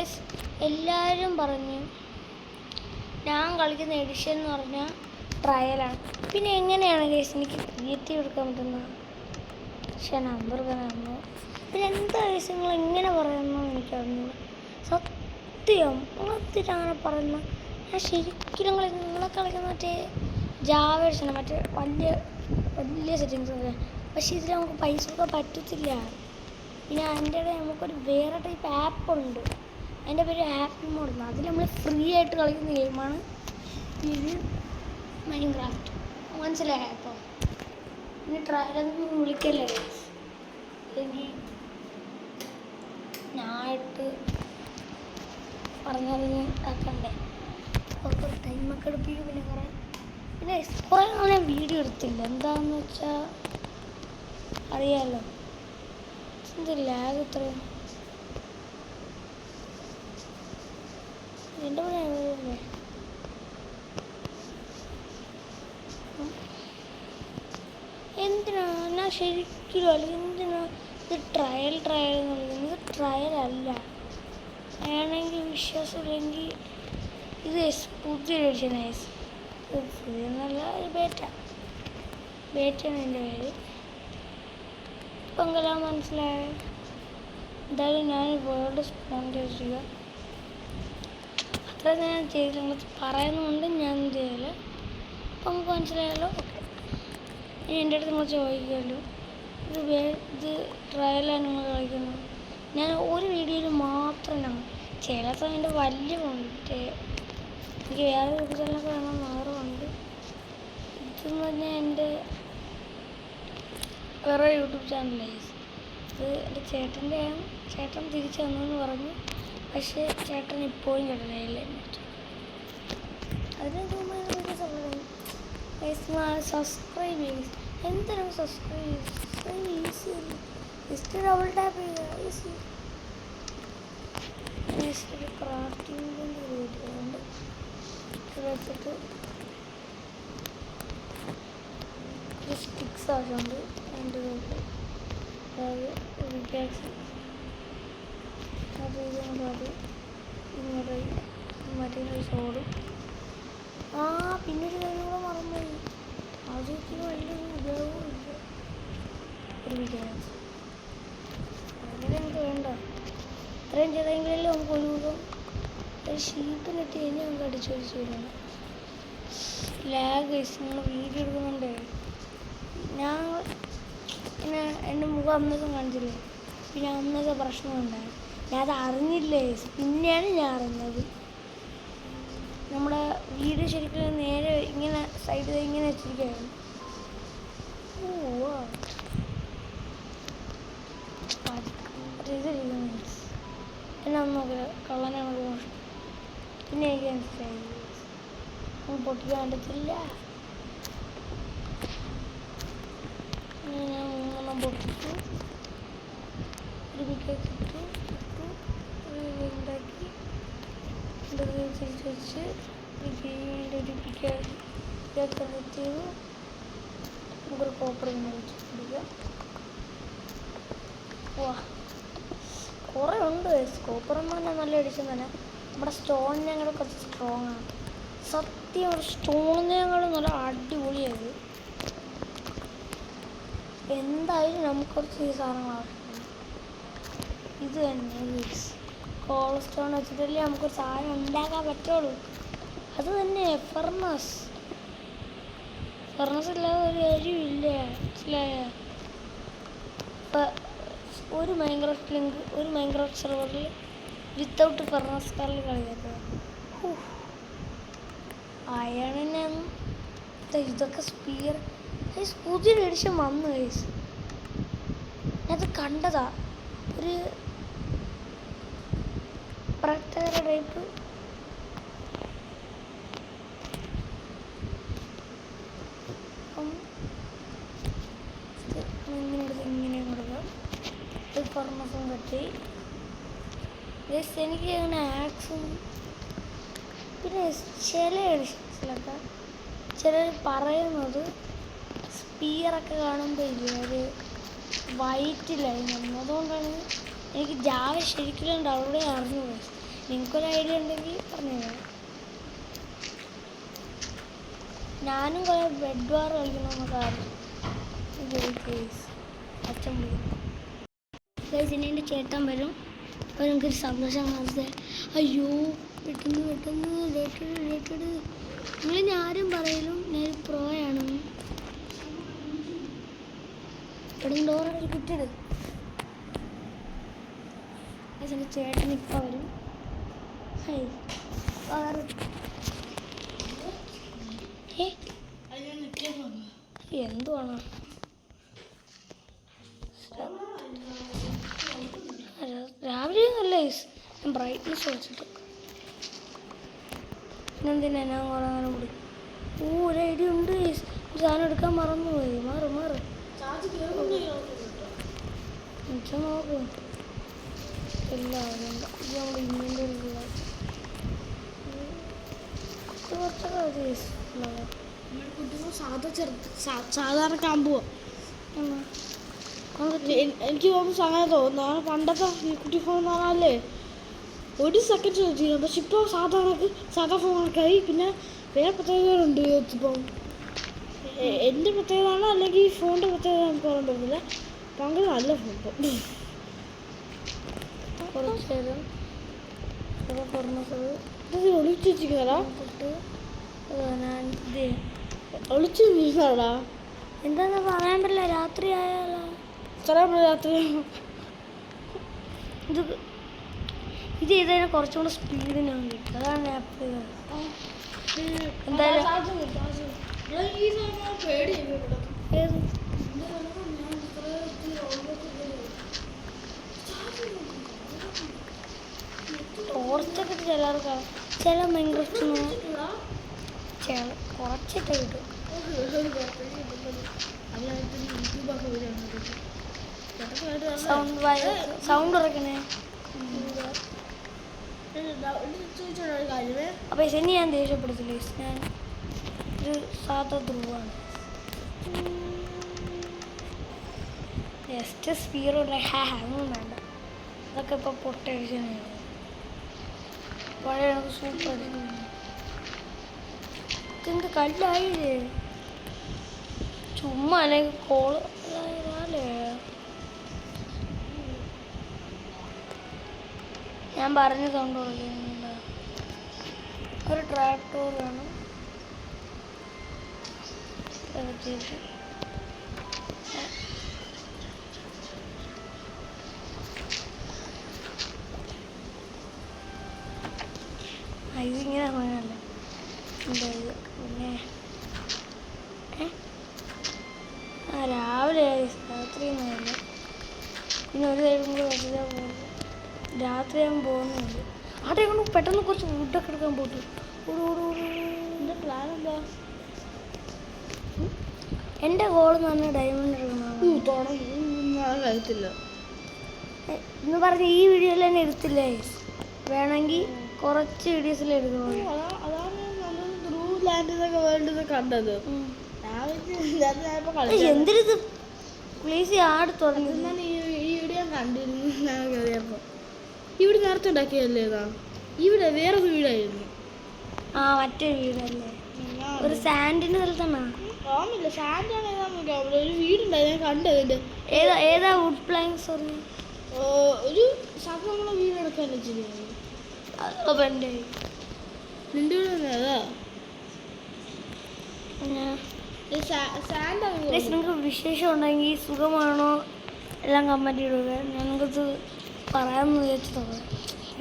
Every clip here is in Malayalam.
ഗൈസ് എല്ലാവരും പറഞ്ഞു ഞാൻ കളിക്കുന്ന എഡിഷൻ എന്ന് പറഞ്ഞാൽ ട്രയലാണ് പിന്നെ എങ്ങനെയാണ് ഗൈസ് എനിക്ക് ക്രിയേറ്റീവ് എടുക്കാൻ പറ്റുന്നത്? പക്ഷേ നമ്പർ കാണുന്നു പിന്നെ എന്താ ഗൈസ് നിങ്ങൾ എങ്ങനെ പറയുന്നു എനിക്കറിഞ്ഞില്ല സത്യം നിങ്ങളെത്തിട്ട് അങ്ങനെ പറയുന്ന? ഞാൻ ശരിക്കും കളി നിങ്ങളെ കളിക്കുന്ന മറ്റേ ജാവേഴ്സാണ് മറ്റേ വലിയ വലിയ സെറ്റിങ്സ് ഒക്കെ. പക്ഷേ ഇതിൽ നമുക്ക് പൈസ കൊടുക്കാൻ പറ്റത്തില്ല. പിന്നെ അതിന്റെ ഇടയിൽ നമുക്കൊരു വേറെ ടൈപ്പ് ആപ്പ് അതിന്റെ പേര് ഹാപ്പി മോഡ് എന്നാണ്. അതിൽ നമ്മൾ ഫ്രീ ആയിട്ട് കളിക്കുന്ന ഗെയിമാണ് ഇത് മൈൻ ക്രാഫ്റ്റ് മനസ്സിലായ? അപ്പോൾ ഇനി ട്രയലൊന്നും വിളിക്കല്ലേ? അല്ലെങ്കിൽ ഞാനായിട്ട് പറഞ്ഞറിഞ്ഞ് ആക്കണ്ടേ അപ്പോൾ ടൈമൊക്കെ എടുപ്പിക്കും പിന്നെ കുറേ. പിന്നെ കുറേ നാളെ വീഡിയോ എടുത്തില്ല. എന്താണെന്ന് വെച്ചാൽ അറിയാമല്ലോ എന്ത് ലാഗ് ഇത്രയും എന്റെ പണിയല്ലേ എന്തിനാ ഞാൻ ശരിക്കും അല്ലെങ്കിൽ എന്തിനാ ഇത് ട്രയൽ ട്രയൽ എന്ന് പറയുന്നത് ഇത് ട്രയൽ അല്ല. വേണമെങ്കിൽ വിശ്വാസമില്ലെങ്കിൽ ഇത് എസ് പുതിയ എഡിഷൻ എസ്. പുതിയെന്നല്ല ഇത് ബേറ്റ ബേറ്റയാണ് എന്റെ പേര്. ഇപ്പം മനസ്സിലായ? എന്തായാലും ഞാൻ വേൾഡ് സ്പോൺസർ ചെയ്യുക. അത്ര ഞാൻ ചെയ്തില്ല പറയുന്നുണ്ട് ഞാൻ ചെയ്യില്ല അപ്പം നമുക്ക് മനസ്സിലായല്ലോ. ഓക്കെ ഇനി എന്റെ അടുത്ത് നിങ്ങൾ ചോദിക്കുമല്ലോ. ഇത് ഇത് ട്രയലാണ് നിങ്ങൾ കളിക്കുന്നത്. ഞാൻ ഒരു വീഡിയോയിൽ മാത്രം ഞാൻ ചില സമയത്ത് വലിയ ഉണ്ട് എനിക്ക് വേറെ ചാനലൊക്കെ വേണം ആറുണ്ട് ഇതെന്ന് പറഞ്ഞാൽ എന്റെ വേറെ യൂട്യൂബ് ചാനലായി ഇത് എന്റെ ചേട്ടന്റെ ചേട്ടൻ തിരിച്ചു തന്നെന്ന് പറഞ്ഞു. പക്ഷേ ചേട്ടൻ ഇപ്പോഴും ചേട്ടനായില്ല അതിന് സബ്സ്ക്രൈബ് ചെയ്യുക എന്തിനാണ് സബ്സ്ക്രൈബ് ജസ്റ്റ് ഡബിൾ ടാപ്പ് ചെയ്യുക ഈസി വെച്ചിട്ട് സ്റ്റിക്സ് ആവശ്യമുണ്ട് എന്റെ വീട്ടിൽ അതായത് വിദ്യാഭ്യാസം ഇങ്ങോട്ട് മറ്റേ സോഡും ആ പിന്നെ ഒരു കാര്യം കൂടെ എനിക്ക് വലിയൊരു ഉപയോഗവും ഇല്ല ഒരു അങ്ങനെ നമുക്ക് വേണ്ട. ഇത്രയും ചെയ്തെങ്കിലല്ലേ നമുക്ക് ഒരു ദിവസം ഒരു ഷീപ്പിനിട്ട് കഴിഞ്ഞാൽ നമുക്ക് അടിച്ചു അടിച്ചു വരണം. ലാഗ് നിങ്ങൾ വീഡിയോ എടുക്കുന്നുണ്ടേ. ഞാൻ പിന്നെ എന്റെ മുഖം അന്നൊക്കെ കാണിച്ചില്ലേ? പിന്നെ അന്നൊക്കെ പ്രശ്നമുണ്ടായി. ഞാൻ അത് അറിഞ്ഞില്ലേ? പിന്നെയാണ് ഞാൻ അറിഞ്ഞത്. നമ്മുടെ വീട് ശരിക്കും നേരെ ഇങ്ങനെ സൈഡിൽ ഇങ്ങനെ വെച്ചിരിക്കുകയാണ്. പിന്നെ ഒന്നും പിന്നെ പൊട്ടിക്കാൻ പറ്റത്തില്ല ഞാൻ പൊട്ടിച്ചു. ഒരു പിക്കേക്ക് ഇട്ടു ഒരു ഇത് ഉണ്ടാക്കി ഇത് തിരിച്ച് വെച്ച് ഗെയിമിന്റെ ഒരു ചെയ്തു നമുക്കൊരു കോപ്പർ ഇങ്ങനെ വെച്ച് പിടിക്കാം. വാ കുറേ ഉണ്ട് പറഞ്ഞാൽ നല്ല അടിച്ചു തന്നെ. നമ്മുടെ സ്റ്റോൺ കൂടെ കുറച്ച് സ്ട്രോങ് ആണ്. സത്യം സ്റ്റോണിനേക്കാളും നല്ല അടിപൊളിയായത്. എന്തായാലും നമുക്ക് കുറച്ച് ഈ സാധനങ്ങൾ ആവശ്യമുണ്ട് ഇത് തന്നെ കോൾ സ്റ്റോൺ വെച്ചിട്ടല്ലേ നമുക്കൊരു സാധനം ഉണ്ടാക്കാൻ പറ്റുള്ളൂ. അത് തന്നെ ഫെർണസ്. ഫെർണസ് ഇല്ലാതെ ഒരു കാര്യമില്ല മനസ്സിലായ? ഒരു മൈൻക്രാഫ്റ്റ് ലിങ്ക് ഒരു മൈൻക്രാഫ്റ്റ് സെർവറിൽ വിത്തൗട്ട് ഫെർണസ് കാറിൽ കളിക്കുന്നത് അയണിനെ ഇതൊക്കെ ഗൈസ് പുതിയൊരു എഡിഷൻ വന്നു കഴിച്ചു അത് കണ്ടതാ. ഒരു ടൈപ്പ് ഇങ്ങനെ കൊടുക്കാം എനിക്ക് അങ്ങനെ ആക്സും പിന്നെ ചില എഡിഷൻസിലൊക്കെ ചിലർ പറയുന്നത് സ്പിയറൊക്കെ കാണുമ്പോൾ ഇല്ലേ ഒരു വൈറ്റ് വന്നു അതുകൊണ്ടാണ് എനിക്ക് ജാവ ശരിക്കും ഡൗൺലോഡ് ചെയ്യാൻ അറിഞ്ഞു നിങ്ങൾക്കൊരു ഐഡിയ ഉണ്ടെങ്കിൽ പറഞ്ഞു ഞാനും കുറേ ബെഡ് വാർ കളിക്കണമെന്നൊക്കെ അച്ഛൻ ഇനി എന്റെ ചേട്ടൻ വരും. അപ്പോൾ നമുക്കൊരു സന്തോഷം കാണുന്നത് അയ്യോ പെട്ടെന്ന് പെട്ടെന്ന് ഡേറ്റഡ് നിങ്ങൾ ഞാൻ ആരും പറയലും ഞാൻ പ്രോയാണ് പെട്ടെന്ന് ഡോറൊക്കെ കിട്ടിയത് എന്റെ ചേട്ടൻ ഇപ്പം വരും ഹൈ വേറെ എന്തുവാണ്? രാവിലെ നല്ല ഞാൻ ബ്രൈറ്റ്നസ് വെച്ചിട്ട് പിന്നെന്തിനാ ഞാൻ കുറെ നേരം കൂടി? ഓ ഒരു ഐഡിയ ഉണ്ട് സാധനം എടുക്കാൻ മറന്നുപോയി. മാറ് മാറ്. എനിക്ക് നോക്ക്. ചെറുത് സാധാരണ കാമ്പോ? എനിക്ക് തോന്നുന്നു സമയം തോന്നുന്നു പണ്ടത്തെ കുട്ടി ഫോൺ പറഞ്ഞാലേ ഒരു സെക്കൻഡ് ചോദിച്ചു പക്ഷെ ഇപ്പോൾ സാധാരണ സാധാ ഫോണൊക്കെയായി പിന്നെ വേറെ പ്രത്യേകതകളുണ്ട് ഇപ്പം എന്റെ പ്രത്യേകതയാണോ അല്ലെങ്കിൽ ഈ ഫോണിന്റെ പ്രത്യേകത നമുക്ക് പറയാൻ പറ്റുന്നില്ല ഭയങ്കര നല്ല ഫോൺ കുറച്ച് നേരം ഇത് തുറന്നത് ഇത് ഒളിച്ചു വെച്ചിരിക്കുന്നതാ ഞാൻ ഇത് ഒളിച്ചു വെച്ചിരിക്കുന്നതാടാ എന്താന്ന് പറയാൻ പറ്റില്ല രാത്രി ആയാലോ ഇത്രയും രാത്രി ഇത് ഇത് ചെയ്തതിന് കുറച്ചും കൂടെ സ്പീഡിനാണ് കിട്ടും അതാണ് ആപ്പ് എന്തായാലും ഇട്ട് ചിലർക്ക് ചില മൈൻക്രാഫ്റ്റ് ചില കുറച്ചിട്ട് കിട്ടും. സൗണ്ട് സൗണ്ട് ഉറക്കണേ. അപ്പോൾ ശനി ഞാൻ ദേഷ്യപ്പെടുത്തില്ല? ഞാൻ ഒരു സാധാ ധ്രുവാണ്. ജസ്റ്റ് സ്പീറുണ്ട് ഹാ ഒന്നും വേണ്ട. അതൊക്കെ ഇപ്പോൾ പൊട്ടേഷനാണ് പഴയ സൂപ്പർ ഇതെന്ത് കല്ലായില്ലേ? ചുമ്മാ അല്ലെങ്കിൽ കോൾ അല്ലേ ഞാൻ പറഞ്ഞ സൗണ്ട് കൊടുക്കുന്നുണ്ട് ഒരു ട്രാക്ടർ എന്താ ഇത്? പിന്നെ? ആ രാവിലെ രാത്രി ഒന്നുമില്ല പിന്നെ ഒരു സൈഡും കൂടെ വെച്ചാൽ പോകും രാത്രി ഞാൻ പോകുന്നുണ്ട് അവിടെ കൊണ്ട് പെട്ടെന്ന് കുറച്ച് ഫുഡൊക്കെ എടുക്കാൻ പോട്ടു. എന്റെ പ്ലാൻ എന്താ എന്റെ ഗോൾ എന്ന് പറഞ്ഞാൽ ഡയമണ്ട് എടുക്കണം കഴിയത്തില്ല എന്ന് പറഞ്ഞ ഈ വീഡിയോയിൽ തന്നെ എടുത്തില്ലേ വേണമെങ്കിൽ കുറച്ച് വീഡിയോസിൽ എടുക്കണം അതാ- അതാണ് നമ്മൾ ത്രൂ ലാൻഡ് എന്നൊക്കെ വേൾഡ് എന്നൊക്കെ കണ്ടത്. എന്തിരിത് പ്ലീസ് ആട് തുറന്നു. ഈ വീഡിയോ കണ്ടിരുന്നു ഞാൻ ഇവിടെ നേരത്തെ ഉണ്ടാക്കിയല്ലേ ഇതാ? ഇവിടെ വേറൊരു വീടായിരുന്നു. ആ മറ്റേ വീടല്ലേ? ഒരു സാൻഡിന്റെ സ്ഥലത്താണോ? ഓമില്ല സാൻഡാണ് ഏതാന്ന് അവിടെ ഒരു വീടുണ്ടായിരുന്നു ഞാൻ കണ്ടത് ഏതാ ഏതാ വുഡ് പ്ലാങ്സ് ഒരു സാധനം നമ്മളെ വീട് എടുക്കാൻ വെച്ചിരുന്നു എന്റെ നിന്റെ കൂടെ അതാ. നിങ്ങൾക്ക് വിശേഷം ഉണ്ടെങ്കിൽ സുഖമാണോ? എല്ലാം കമന്റ് ഇടുക. ഞങ്ങൾക്കത് പറയാമെന്ന് വിചാരിച്ചതാണ്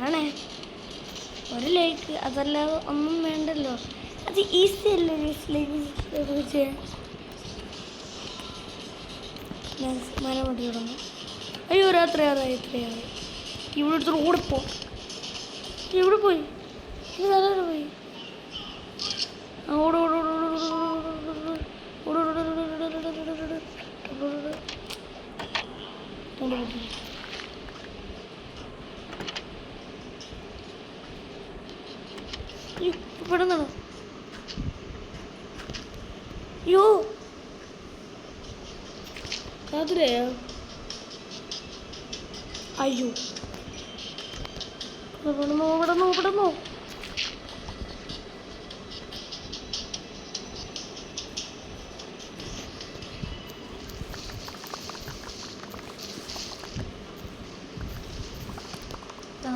ഞാനേ ഒരു ലൈക്ക് അതല്ലാതെ ഒന്നും വേണ്ടല്ലോ. അത് ഈസി അല്ലേ ലൈക്ക് ചെയ്യാൻ? ഞാൻ മരം പൊട്ടി തുടങ്ങും. അയ്യോ രാത്രി ആറായി എത്രയായി ഇവിടെ അടുത്ത് റോഡിൽ എവിടെ പോയി ഇതാരോട് പോയി ഇവിടെ നിന്നോ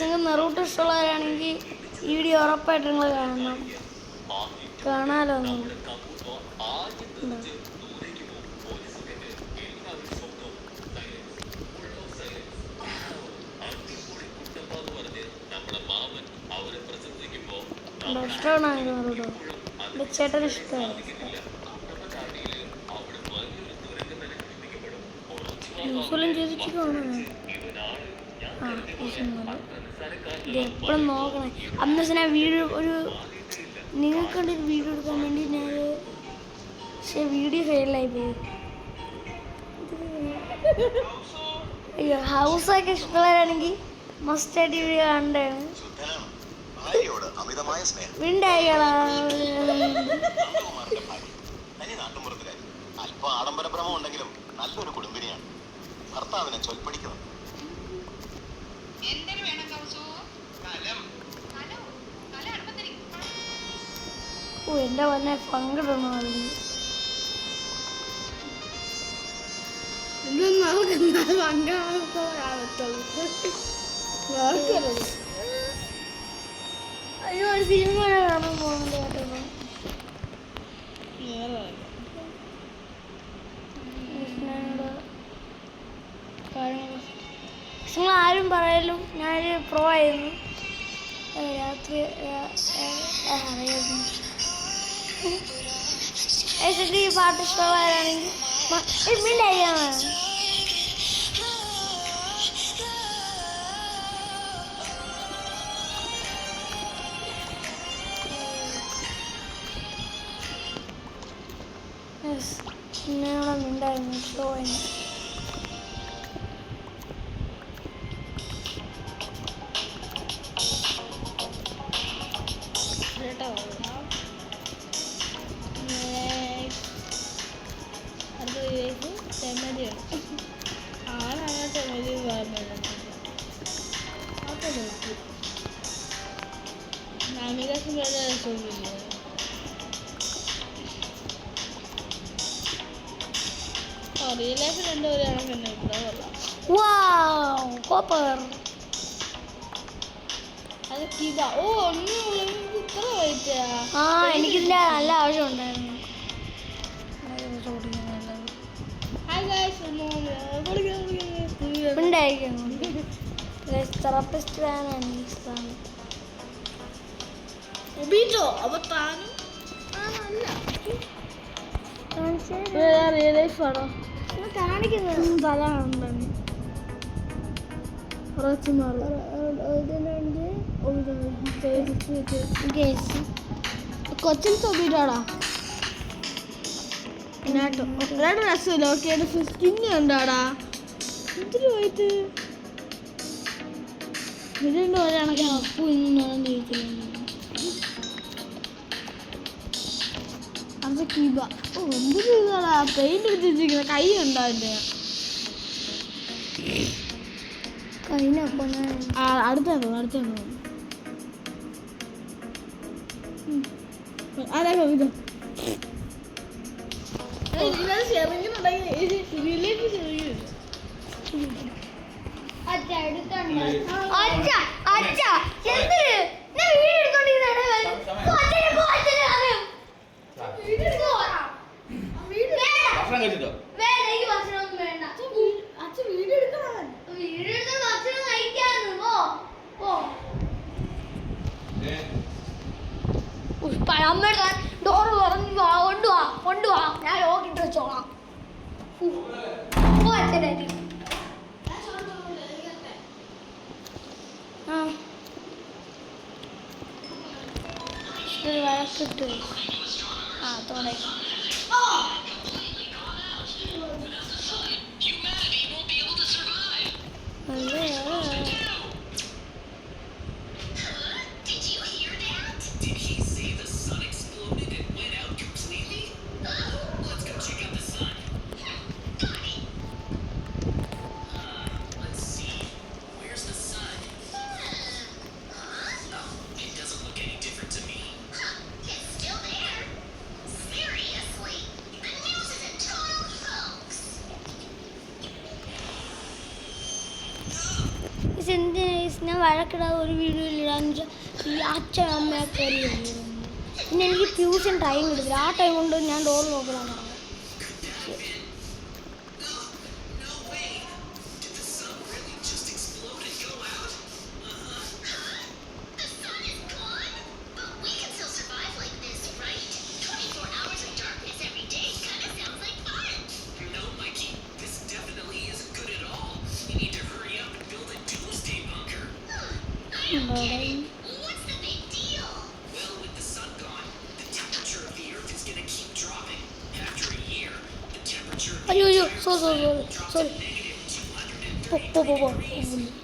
നിങ്ങൾക്ക് നെറൂട്ട് ഇഷ്ടമുള്ളവരാണെങ്കിൽ ഈ വീഡിയോ ഉറപ്പായിട്ട് നിങ്ങൾ കാണണം. കാണാലോ ഇഷ്ടമാണ്. ചേട്ടന് ഇഷ്ടമാണ്. ചോദിച്ചു കാണാൻ ആ ഇത് എപ്പോഴും നോക്കണേ. അന്ന് ദിവസം ഞാൻ വീഡിയോ ഒരു നിങ്ങൾക്ക് ഒരു വീഡിയോ എടുക്കാൻ വേണ്ടി ഞാൻ പക്ഷേ വീഡിയോ ഫെയിലായി പോയി. അയ്യോ ഹൗസൊക്കെ ഇഷ്ടമുള്ളവരാണെങ്കിൽ മസ്റ്റായിട്ട് വീഡിയോ കണ്ടാണ് വീണ്ടായികളാ നന്ദകുമാറിന്റെ ഭാര്യ തനി നാട്ടുമ്പുറത്തുകാരി അല്പം ഉണ്ടെങ്കിലും നല്ലൊരു കുടുംബിനിയാണ്. ഭർത്താവിനെ അടുപ്പത്തിരി. ഓ എന്റെ വന്നെ പങ്കിടണം അയ്യോ ഒരു സിനിമ കാണാൻ പോകുന്നുണ്ട് കേട്ടോ. കാര്യങ്ങൾ നിങ്ങൾ ആരും പറയലും ഞാനൊരു പ്രോ ആയിരുന്നു. രാത്രി അറിയായിരുന്നു. ഈ പാട്ട് ഇഷ്ടമായാണെങ്കിൽ മിണ്ടായിരിക്കാണ് യെസ് പിന്നെയുള്ള ഷോ ഇഷ്ടമായിരുന്നു റിയൽ ലൈഫ് രണ്ടുപേരും കണക്കന്നെ ഇവിടെ കൊള്ളാം കോപ്പർ ഓ ഇത്ര ആ. എനിക്കിതിന്റെ നല്ല ആവശ്യമുണ്ടായിരുന്നു ഹായ് ഗായ്സ് ഉണ്ടായിരിക്കുന്നു തെറപ്പിസ്റ്റ് ഈ സാധനം ബീറ്റോ അപ്പൊ താനും റിയൽ ലൈഫ് ആണോ? കാണിക്കുന്നത്. കാണുന്നുണ്ട് കുറച്ച് കൊച്ചിൻ തൊബിട്ടാടാ ഇതിനാട്ടോ ഒരാടെ രസമില്ല. ഓക്കെ സ്കിന്ന് കണ്ടാടാ. ഇത്തിരി പോയിട്ട്? ഇതിന്റെ ഒരാണൊക്കെ അപ്പു ഇന്നും ചോദിച്ചില്ല അത് കിബ ഓ എന്ത് ചെയ്താടാ പെയിന്റ് വെച്ചിരിക്കുന്ന കൈ ഉണ്ടാവില്ല കഴിഞ്ഞപ്പോ അടുത്ത അടുത്ത അതാ കവിത ചെറുങ്ങുന്നുണ്ടെങ്കിൽ കിട്ടുമോ ആ തുടങ്ങി വഴക്കിടാതെ ഒരു വീഡിയോ ഇല്ലാന്ന് വെച്ചാൽ ഈ അച്ഛനും അമ്മയൊക്കെ പിന്നെ എനിക്ക് ട്യൂഷൻ ടൈം കിട്ടില്ല. ആ ടൈം കൊണ്ട് ഞാൻ ഡോർ നോക്കണം building. What's the big deal? Well, with the sun gone, the temperature of the earth is gonna keep dropping. After a year, the temperature of the oh, will drop to negative 230 degrees.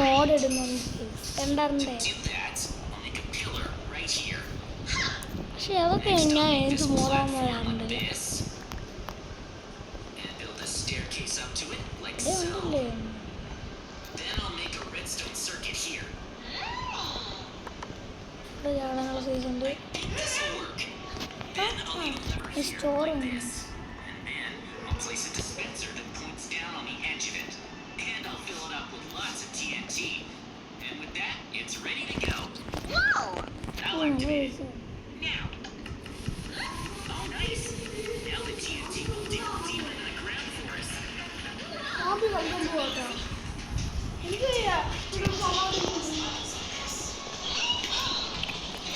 Mode ഇടുന്നുണ്ട്. രണ്ടാറിന്റെ പക്ഷെ അതൊക്കെ ഞാൻ എന്ത് മോഡാന്ന് പറയാറുണ്ടല്ലേ ഉണ്ടല്ലേ ഇവിടെ ജാലങ്ങൾ ചെയ്തിട്ടുണ്ട്. സ്റ്റോറുണ്ട്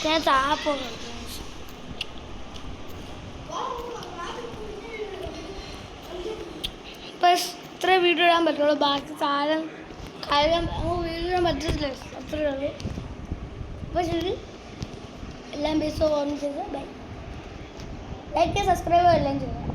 చేత ఆపోగలదు బస్ ഇത്ര വീഡിയോ ഇടാൻ പറ്റുള്ളൂ ബാക്കി സാധനം കാര്യം വീഡിയോ ഇടാൻ പറ്റത്തില്ല അത്രയേ ഉള്ളൂ അപ്പോൾ ശരി എല്ലാം ബേസ് ഓൺ ചെയ്ത് ബൈ. ലൈക്ക് സബ്സ്ക്രൈബ് എല്ലാം ചെയ്യുക